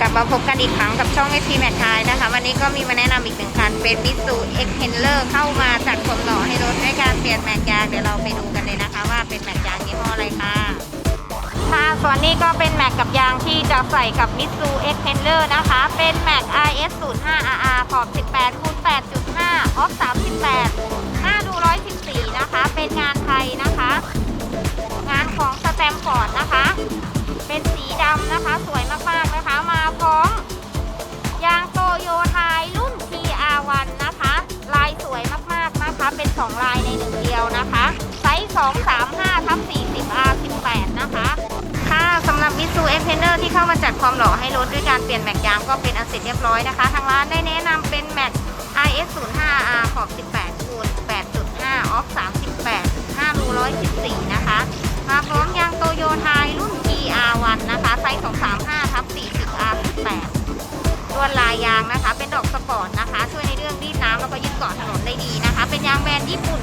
กลับมาพบกันอีกครั้งกับช่อง SP m a t ทายนะคะ วันนี้ก็มีมาแนะนำอีกหนึ่งคันเป็น Mitsu X Handler เข้ามาจัดความหล่อให้รถด้วยการเปลี่ยนแม็กยางเดี๋ยวเราไปดูกันเลยนะคะ ว่าเป็นแม็กยางยี่ห้ออะไรค่ะค่ะส่วนนี้ก็เป็นแม็กกับยางที่จะใส่กับ Mitsu X Handler นะคะ เป็นแม็ก RS 0 5 RR ขอบ 18คูณ8.5ออฟ38หน้าดู114 นะคะ เป็นงานไทยนะคะ งานของสแตมฟอร์ดนะคะ เป็นสีดำนะคะ 235ทับ40 R18 นะคะ ค่ะสำหรับมิสูเอ็กเพนเดอร์ที่เข้ามาจัดความหล่อให้รถด้วยการเปลี่ยนแม็กยางก็เป็นอันเสร็จเรียบร้อยนะคะ ทางร้านได้แนะนำเป็นแม็ก IS 0 5 R ขอบ18คูณ8.5 ออฟ 38 5รู114 นะคะ มาพร้อมยางโตโยไทยรุ่น GR1 นะคะไซส์235ทับ40 R18 ลวดลายยางนะคะ เป็นดอกสปอร์ตนะคะ ช่วยในเรื่องรีดน้ำแล้วก็ยึดเกาะถนนได้ดีนะคะ เป็นยางแบรนด์ญี่ปุ่น